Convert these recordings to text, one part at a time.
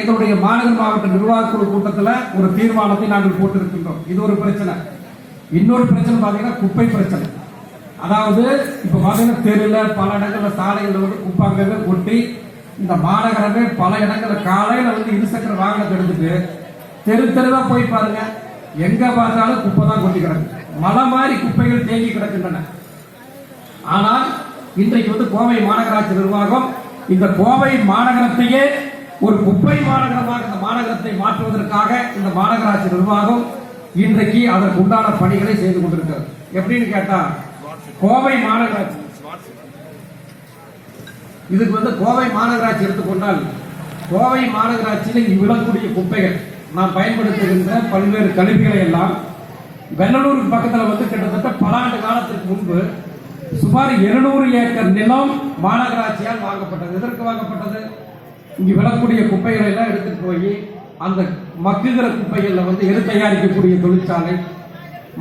எங்களுடைய மாநகர மாவட்ட நிர்வாக குழு கூட்டத்தில் ஒரு தீர்மானத்தை நாங்கள் போட்டிருக்கின்றோம். இது ஒரு பிரச்சனை. இன்னொரு பிரச்சனை பார்த்தீங்கன்னா குப்பை பிரச்சனை. அதாவது இப்போ பார்த்தீங்கன்னா தெருவில் பல இடங்கள்ல சாலைகளில் வந்து குப்பை ஒட்டி கொட்டி இந்த மாநகரமே பல இடங்கள்ல காலையில வந்து இருசக்கர வாகனத்தை எடுத்துட்டு தெரு தெருவா போய் பாருங்க. எங்க பார்த்தாலும் குப்பை தான் கொட்டி கிடக்கு. மலை மாதிரி குப்பைகள் தேங்கி கிடக்கின்றன. ஆனால் இன்றைக்கு வந்து கோவை மாநகராட்சி நிர்வாகம் இந்த கோவை மாநகரத்தையே ஒரு குப்பை மாநகரமாக இந்த மாநகரத்தை மாற்றுவதற்காக இந்த மாநகராட்சி நிர்வாகம் இன்றைக்கு அதற்கு உண்டான பணிகளை செய்து கொண்டிருக்கிறது. எப்படின்னு கேட்டா கோவை மாநகராட்சி. இதுக்கு வந்து கோவை மாநகராட்சி எடுத்துக்கொண்டால் கோவை மாநகராட்சியில் இங்கு விழக்கூடிய குப்பைகள் நாம் பயன்படுத்துகின்ற பல்வேறு கழிவுகளை எல்லாம் வெள்ளலூருக்கு பக்கத்தில் வந்து கிட்டத்தட்ட பல ஆண்டு காலத்திற்கு முன்பு சுமார் 200 ஏக்கர் நிலம் மாநகராட்சியால் வாங்கப்பட்டது. எதற்கு வாங்கப்பட்டது? இங்கு விடக்கூடிய குப்பைகளை எல்லாம் எடுத்துட்டு போய் அந்த மக்குகிற குப்பைகளில் வந்து எரு தயாரிக்கக்கூடிய தொழிற்சாலை?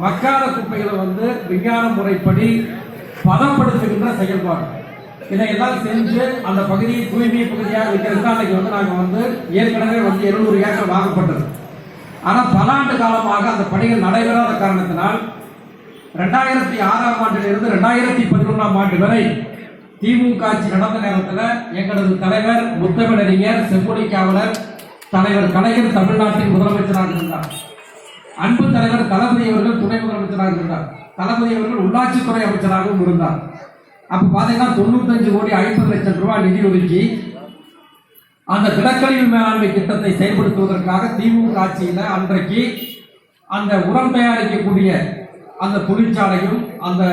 மக்காத குப்பைகளை வந்து விஞ்ஞான முறைப்படி பதப்படுத்துகின்ற செயல்பாடு. இதையெல்லாம் செஞ்சு அந்த பகுதியை தூய்மை பகுதியாக வைக்கிறதுக்கு தான் அன்னைக்கு வந்து நாங்கள் வந்து ஏற்கனவே வந்து 200 ஏக்கர் வாங்கப்பட்டது. ஆனால் பல ஆண்டு காலமாக அந்த பணிகள் நடைபெறாத காரணத்தினால் ரெண்டாயிரத்தி ஆறாம் ஆண்டிலிருந்து ரெண்டாயிரத்தி பதினொன்றாம் ஆண்டு வரை திமுக ஆட்சி நடந்த நேரத்தில் எங்களது தலைவர் முத்தமிழறிஞர் செம்மொழி காவலர் தலைவர் கலைஞர் தமிழ்நாட்டின் முதலமைச்சராக இருந்தார். அன்பு தலைவர் தளபதி அவர்கள் துணை முதலமைச்சராக இருந்தார். தளபதி அவர்கள் உள்ளாட்சித்துறை அமைச்சராகவும் இருந்தார். அப்ப பாத்தீங்கன்னா தொண்ணூத்தஞ்சு கோடி ஐம்பது லட்சம் ரூபாய் நிதி ஒதுக்கி அந்த திடக்கழிவு மேலாண்மை திட்டத்தை செயல்படுத்துவதற்காக திமுக ஆட்சியில் அன்றைக்கு அந்த உரம் தயாரிக்கக்கூடிய அந்த தொழிற்சாலையும் அந்த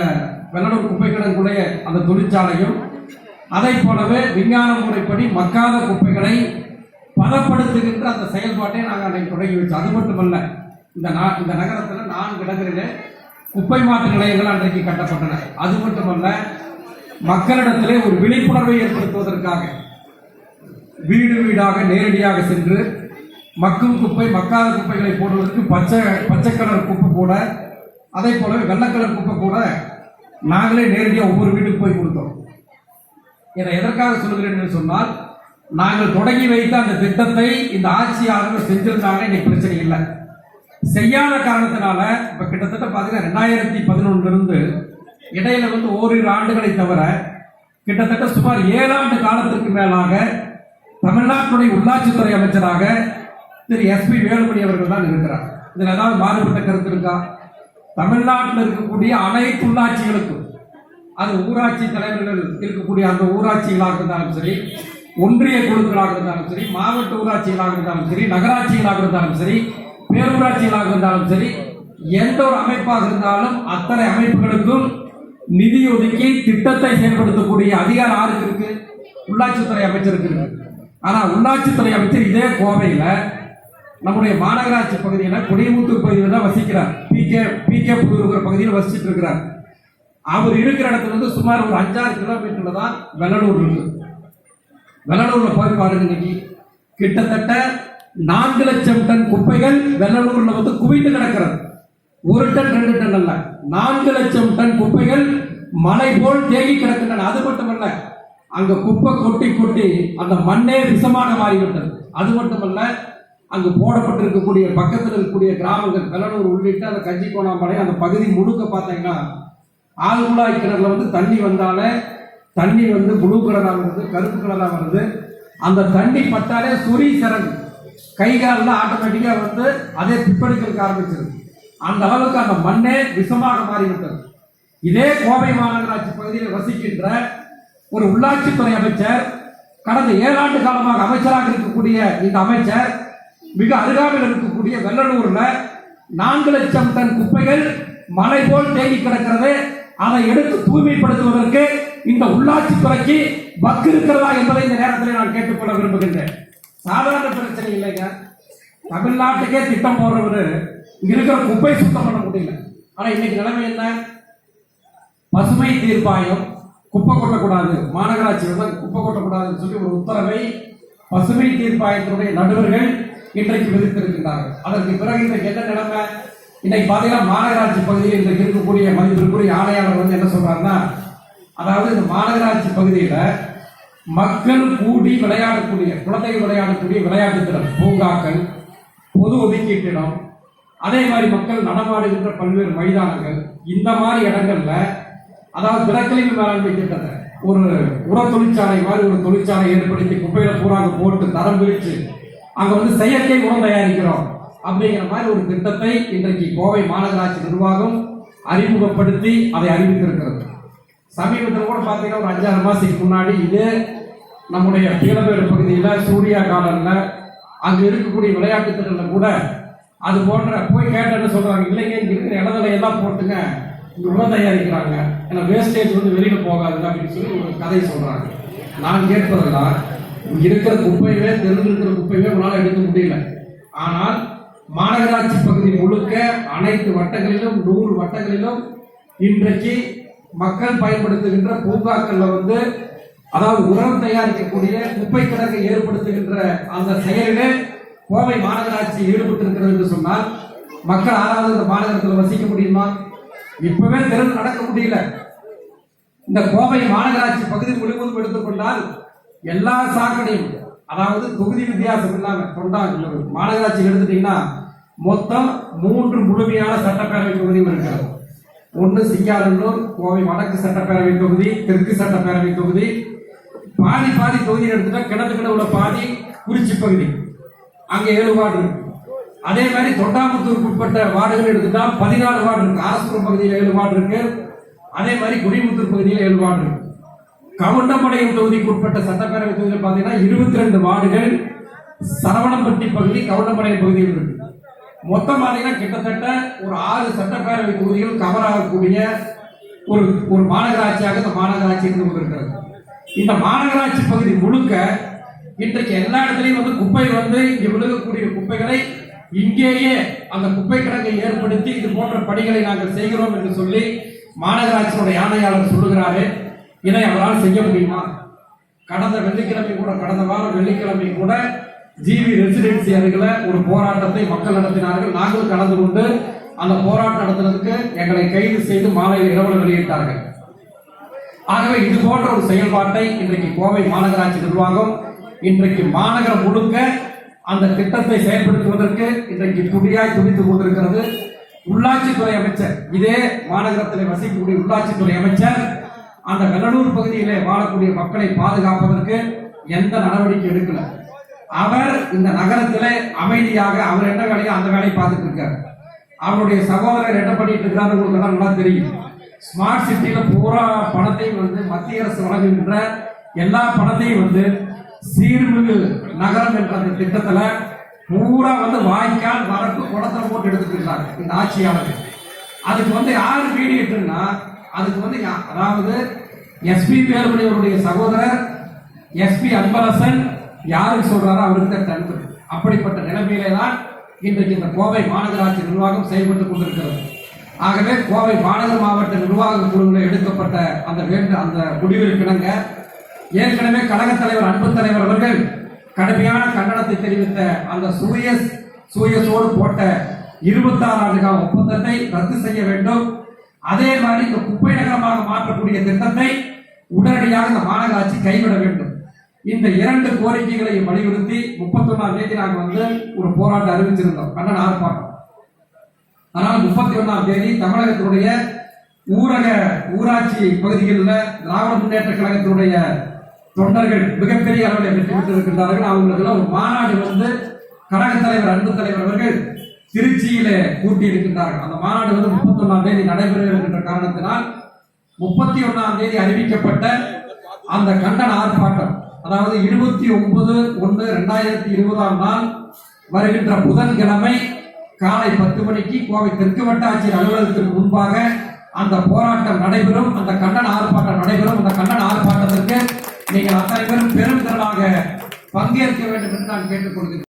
வெள்ளலூர் குப்பை கிடங்குடைய அந்த தொழிற்சாலையும் அதை போலவே விஞ்ஞான முறைப்படி மக்காத குப்பைகளை பதப்படுத்துகின்ற அந்த செயல்பாட்டை நாங்கள் அன்றைக்கு தொடங்கி வச்சோம். அது மட்டுமல்ல இந்த நா இந்த நகரத்தில் நான்கு இடங்களிலே குப்பை மாற்று நிலையங்கள் அன்றைக்கு கட்டப்பட்டன. அது மட்டுமல்ல மக்களிடத்திலே ஒரு விழிப்புணர்வை ஏற்படுத்துவதற்காக வீடு வீடாக நேரடியாக சென்று மக்கும் குப்பை மக்காத குப்பைகளை போடுவதற்கு பச்சை பச்சை கலர் குப்பை கூட அதே போலவே வெள்ளை கலர் குப்பை கூட நாங்களே நேரடியாக ஒவ்வொரு வீட்டுக்கு போய் கொடுத்தோம். இதை எதற்காக சொல்கிறேன் என்று சொன்னால் நாங்கள் தொடங்கி வைத்த அந்த திட்டத்தை இந்த ஆட்சியாளர்கள் செஞ்சிருந்தாங்க இன்னைக்கு பிரச்சனை இல்லை. செய்யாத காரணத்தினால இப்ப கிட்டத்தட்ட பாத்தீங்கன்னா ரெண்டாயிரத்தி பதினொன்னுல இருந்து இடையில வந்து ஓரிரு ஆண்டுகளை தவிர கிட்டத்தட்ட சுமார் ஏழாண்டு காலத்திற்கு மேலாக தமிழ்நாட்டுடைய உள்ளாட்சித்துறை அமைச்சராக திரு எஸ்பி வேலுமணி அவர்கள் தான் இருக்கிறார். இதில் ஏதாவது மாறுபட்ட கருத்து இருக்கா? தமிழ்நாட்டில் இருக்கக்கூடிய அனைத்து உள்ளாட்சிகளுக்கும் அது ஊராட்சி தலைவர்கள் இருக்கக்கூடிய அந்த ஊராட்சிகளாக இருந்தாலும் சரி ஒன்றிய குழுக்களாக இருந்தாலும் சரி மாவட்ட ஊராட்சிகளாக இருந்தாலும் சரி நகராட்சிகளாக இருந்தாலும் சரி பேரூராட்சிகளாக இருந்தாலும் சரி எந்த ஒரு அமைப்பாக இருந்தாலும் அத்தனை அமைப்புகளுக்கும் நிதி ஒதுக்கி திட்டத்தை செயல்படுத்தக்கூடிய அதிகாரம் யாருக்கு இருக்கு உள்ளாட்சித்துறை அமைச்சருக்கு இருக்கு ஆனா உள்ளாட்சித்துறை அமைச்சர் இதே கோவையில் நம்முடைய மாநகராட்சி பகுதியில் கொடியமுத்தூர் பகுதியில் தான் வசிக்கிறார். பி கே பி கே புதூருங்கிற பகுதியில் வசிச்சுட்டு இருக்கிறார். அவர் இருக்கிற இடத்துல இருந்து சுமார் ஒரு அஞ்சாறு கிலோமீட்டர்ல தான் வெள்ளலூர் இருக்கு. வெள்ளலூர்ல போய் பாருங்க இன்னைக்கு. கிட்டத்தட்ட நான்கு லட்சம் டன் குப்பைகள் வெள்ளலூர்ல வந்து குவிந்து கிடக்கிறது. ஒரு டன் ரெண்டு டன் அல்ல. நான்கு லட்சம் டன் குப்பைகள் மலை போல் தேங்கி கிடக்கின்றன. அது மட்டுமல்ல அங்க குப்பை கொட்டி கொட்டி அந்த மண்ணே விஷமாக மாறிவிட்டது. அது மட்டுமல்ல அங்கு போடப்பட்டிருக்கக்கூடிய பக்கத்தில் இருக்கக்கூடிய கிராமங்கள் பெலனூர் உள்ளிட்ட அந்த கஞ்சி கோணாம்பாளையம் அந்த பகுதி முழுக்க பார்த்தீங்கன்னா ஆழ்குழாய் கிணறுல வந்து தண்ணி வந்தாலே தண்ணி வந்து ப்ளூ கலராக வருது கருப்பு கலராக வருது. அந்த தண்ணி பட்டாலே சுரி சிறகு கை காலில் ஆட்டோமேட்டிக்காக வந்து அதே பிப்படிக்கிறதுக்கு ஆரம்பிச்சிருக்கு அந்த அளவுக்கு அந்த மண்ணே விஷமாக மாறிவிட்டது. இதே கோவை மாநகராட்சி பகுதியில் வசிக்கின்ற ஒரு உள்ளாட்சித்துறை அமைச்சர் கடந்த ஏழாண்டு காலமாக அமைச்சராக இருக்கக்கூடிய இந்த அமைச்சர் மிக அருகாமையில் இருக்கக்கூடிய வெள்ளலூர்ல நான்கு லட்சம் டன் குப்பைகள் மலை போல் தேங்கி கிடக்கிறது. அதை எடுத்து தூய்மைப்படுத்துவதற்கு இந்த உள்ளாட்சி துறைக்கு பக்கு இருக்கிறதா என்பதை இந்த நேரத்தில் நான் கேட்டுக்கொள்ள விரும்புகின்றேன். சாதாரண பிரச்சனை இல்லைங்க. தமிழ்நாட்டுக்கே திட்டம் போடுறவர் இங்க இருக்கிற குப்பை சுத்தம் பண்ண முடியல. ஆனா இன்னைக்கு நிலைமை என்ன? பசுமை தீர்ப்பாயம். குப்பை கொட்டக்கூடாது. மாநகராட்சி வந்து குப்பை கொட்டக்கூடாதுன்னு சொல்லி ஒரு உத்தரவை பசுமை தீர்ப்பாயத்தினுடைய நடுவர்கள் இன்றைக்கு விதித்திருக்கின்றார்கள். அதற்கு பிறகு இன்றைக்கு என்ன நிலைமை? இன்னைக்கு பாத்தீங்கன்னா மாநகராட்சி பகுதியில் இன்றைக்கு இருக்கக்கூடிய மதிப்பிற்குரிய ஆணையாளர் வந்து என்ன சொல்றாருன்னா அதாவது இந்த மாநகராட்சி பகுதியில மக்கள் கூடி விளையாடக்கூடிய குழந்தைகள் விளையாடக்கூடிய விளையாட்டு திறன் பூங்காக்கள் பொது ஒதுக்கீட்டிடம் அதே மாதிரி மக்கள் நடமாடுகின்ற பல்வேறு மைதானங்கள் இந்த மாதிரி இடங்கள்ல அதாவது தினக்கழிவு மேலாண்மை திட்டத்தை ஒரு உர தொழிற்சாலை மாதிரி ஒரு தொழிற்சாலை ஏற்படுத்தி குப்பையில பூராங்க போட்டு தரம் பிரித்து அங்க வந்து செயற்கை உரம் தயாரிக்கிறோம். அப்படிங்கிற மாதிரி ஒரு திட்டத்தை இன்றைக்கு கோவை மாநகராட்சி நிர்வாகம் அறிமுகப்படுத்தி அதை அறிவித்திருக்கிறது. சமீபத்தில் கூட பார்த்தீங்கன்னா ஒரு அஞ்சாறு மாசத்துக்கு முன்னாடி இதே நம்முடைய பீலவேடு பகுதியில் சூர்யா கார்டனில் அங்கே இருக்கக்கூடிய விளையாட்டு திட்டத்தில் கூட அது போன்ற போய் கேட்டேன்னு சொல்கிறாங்க இல்லைங்க இங்க இருக்கிற இடத்துல போட்டுங்க இங்கே உரம் தயாரிக்கிறாங்க. ஏன்னா வேஸ்டேஜ் வந்து வெளியில் போகாதுங்க அப்படின்னு சொல்லி ஒரு கதை சொல்கிறாங்க நான் கேட்பதெல்லாம் இருக்கிற குப்பையவே தெரிஞ்சிருக்கிற குப்பையவே உங்களால் எடுக்க முடியல. ஆனால் மாநகராட்சி பகுதி முழுக்க அனைத்து வட்டங்களிலும் நூறு வட்டங்களிலும் இன்றைக்கு மக்கள் பயன்படுத்துகின்ற பூங்காக்களில் வந்து அதாவது உரம் தயாரிக்கக்கூடிய குப்பை கிடங்கை ஏற்படுத்துகின்ற அந்த செயலிலே கோவை மாநகராட்சி ஈடுபட்டிருக்கிறது என்று சொன்னால் மக்கள் ஆறாவது இந்த மாநகரத்தில் வசிக்க முடியுமா? இப்பவே திறந்து நடக்க முடியல. இந்த கோவை மாநகராட்சி பகுதி முழுவதும் எடுத்துக்கொண்டால் எல்லா சாக்கடையும் அதாவது தொகுதி வித்தியாசம் இல்லாம தொண்டா மாநகராட்சி எடுத்துட்டீங்கன்னா மொத்தம் மூன்று முழுமையான சட்டப்பேரவை தொகுதியும் இருக்கிறது. ஒன்று சிங்காரல்லூர் கோவை வடக்கு சட்டப்பேரவை தொகுதி தெற்கு சட்டப்பேரவை தொகுதி. பாதி பாதி தொகுதி எடுத்துட்டா கிணத்துக்கிட்ட உள்ள பாதி குறிச்சி பகுதி. அங்கே ஏழு வார்டு இருக்கு. அதே மாதிரி தொண்டாமுத்தூருக்கு உட்பட்ட வார்டுகள் எடுத்துட்டா பதினாலு வார்டு இருக்கு. அரசுபுரம் பகுதியில் ஏழு வார்டு இருக்கு. அதே மாதிரி குடிமுத்தூர் பகுதியில் ஏழு வார்டு இருக்கு. கவுண்டமடையம் தொகுதிக்கு உட்பட்ட சட்டப்பேரவை தொகுதியில் பார்த்தீங்கன்னா இருபத்தி ரெண்டு வார்டுகள் சரவணம்பட்டி பகுதி கவுண்டம்பாளையம் பகுதியில் இருக்கு. மொத்தம் பார்த்தீங்கன்னா கிட்டத்தட்ட ஒரு ஆறு சட்டப்பேரவை தொகுதிகள் கவர் ஆகக்கூடிய ஒரு ஒரு மாநகராட்சியாக இந்த மாநகராட்சி இருந்து கொண்டிருக்கிறது. இந்த மாநகராட்சி பகுதி முழுக்க இன்றைக்கு எல்லா இடத்துலையும் வந்து குப்பை வந்து இங்கே விழுகக்கூடிய குப்பைகளை இங்கேயே அந்த குப்பை கிடங்கை ஏற்படுத்தி இது போன்ற பணிகளை நாங்கள் செய்கிறோம் என்று சொல்லி மாநகராட்சியோட ஆணையாளர் சொல்லுகிறாரு. இதை அவரால் செய்ய முடியுமா? கடந்த வெள்ளிக்கிழமை கூட கடந்த வாரம் வெள்ளிக்கிழமை கூட ஜிவி ரெசிடென்சி அருகில ஒரு போராட்டத்தை மக்கள் நடத்தினார்கள். நாங்களும் கலந்து கொண்டு அந்த போராட்டம் நடத்துறதுக்கு எங்களை கைது செய்து மாலையில் இரவு வெளியிட்டார்கள். ஆகவே இது போன்ற ஒரு செயல்பாட்டை இன்றைக்கு கோவை மாநகராட்சி நிர்வாகம் இன்றைக்கு மாநகரம் முழுக்க அந்த திட்டத்தை செயல்படுத்துவதற்கு இன்றைக்கு துடியாய் துடித்துக் கொண்டிருக்கிறது. உள்ளாட்சித்துறை அமைச்சர் இதே மாநகரத்தில் வசிக்கக்கூடிய உள்ளாட்சித்துறை அமைச்சர் அந்த வெள்ளலூர் பகுதியிலே வாழக்கூடிய மக்களை பாதுகாப்பதற்கு எந்த நடவடிக்கை எடுக்கல. அவர் இந்த நகரத்திலே அமைதியாக அவர் என்ன வேலையோ அந்த வேலையை பார்த்துட்டு இருக்காரு. அவருடைய சகோதரர் என்ன பண்ணிட்டு இருக்கிறாரு உங்களுக்கு எல்லாம் நல்லா தெரியும். ஸ்மார்ட் சிட்டியில பூரா பணத்தையும் வந்து மத்திய அரசு வழங்குகின்ற எல்லா பணத்தையும் வந்து சீர்மிகு நகரம் என்ற அந்த திட்டத்துல பூரா வந்து வாய்க்கால் வரப்பு குளத்துல போட்டு எடுத்துட்டு இருக்காங்க இந்த ஆட்சியாளர்கள். அதுக்கு வந்து யாரு மீடியேட்டர்னா அதுக்கு வந்து அதாவது எஸ்பி வேலுமணி அவருடைய சகோதரர் எஸ்பி அன்பரசன் யாருக்கு சொல்றாரோ அவருக்கு தான் அப்படிப்பட்ட நிலைமையிலே தான் இன்றைக்கு இந்த கோவை மாநகராட்சி நிர்வாகம் செயல்பட்டுக் கொண்டிருக்கிறது. ஆகவே கோவை மாநகர மாவட்ட நிர்வாக குழுவில் எடுக்கப்பட்ட அந்த வேண்டு அந்த முடிவிற்கிணங்க ஏற்கனவே கழக தலைவர் அன்பு தலைவர் அவர்கள் கடுமையான கண்டனத்தை தெரிவித்த அந்த சூயஸ் சூயஸோடு போட்ட இருபத்தாறு ஆண்டு கால ஒப்பந்தத்தை ரத்து செய்ய வேண்டும். அதே மாதிரி இந்த குப்பை நகரமாக மாற்றக்கூடிய திட்டத்தை உடனடியாக இந்த மாநகராட்சி கைவிட வேண்டும். இந்த இரண்டு கோரிக்கைகளையும் வலியுறுத்தி முப்பத்தொன்னாம் தேதி நாங்கள் வந்து ஒரு போராட்டம் அறிவிச்சிருந்தோம். கண்டன ஆர்ப்பாட்டம். ஆனால் முப்பத்தி ஒன்னாம் தேதி தமிழகத்தினுடைய ஊரக ஊராட்சி பகுதிகளில் திராவிட முன்னேற்ற கழகத்தினுடைய தொண்டர்கள் மிகப்பெரிய அளவில் வெற்றி பெற்றிருக்கின்றார்கள். அவங்களுக்கெல்லாம் ஒரு மாநாடு வந்து கழக தலைவர் அன்பு தலைவர் அவர்கள் திருச்சியில கூட்டி இருக்கின்றார்கள் அந்த மாநாடு வந்து முப்பத்தி ஒன்னாம் தேதி நடைபெற இருக்கின்ற காரணத்தினால் முப்பத்தி ஒன்னாம் தேதி அறிவிக்கப்பட்ட அந்த கண்டன ஆர்ப்பாட்டம் அதாவது இருபத்தி ஒன்பது ஒன்று ரெண்டாயிரத்தி இருபதாம் நாள் வருகின்ற புதன்கிழமை காலை பத்து மணிக்கு கோவை தெற்கு வட்டாட்சியர் அலுவலகத்திற்கு முன்பாக அந்த போராட்டம் நடைபெறும். அந்த கண்டன ஆர்ப்பாட்டம் நடைபெறும். அந்த கண்டன ஆர்ப்பாட்டத்திற்கு நீங்கள் அத்தனை பேரும் பெரும் திரளாக பங்கேற்க வேண்டும் என்று நான் கேட்டுக்கொள்கிறேன்.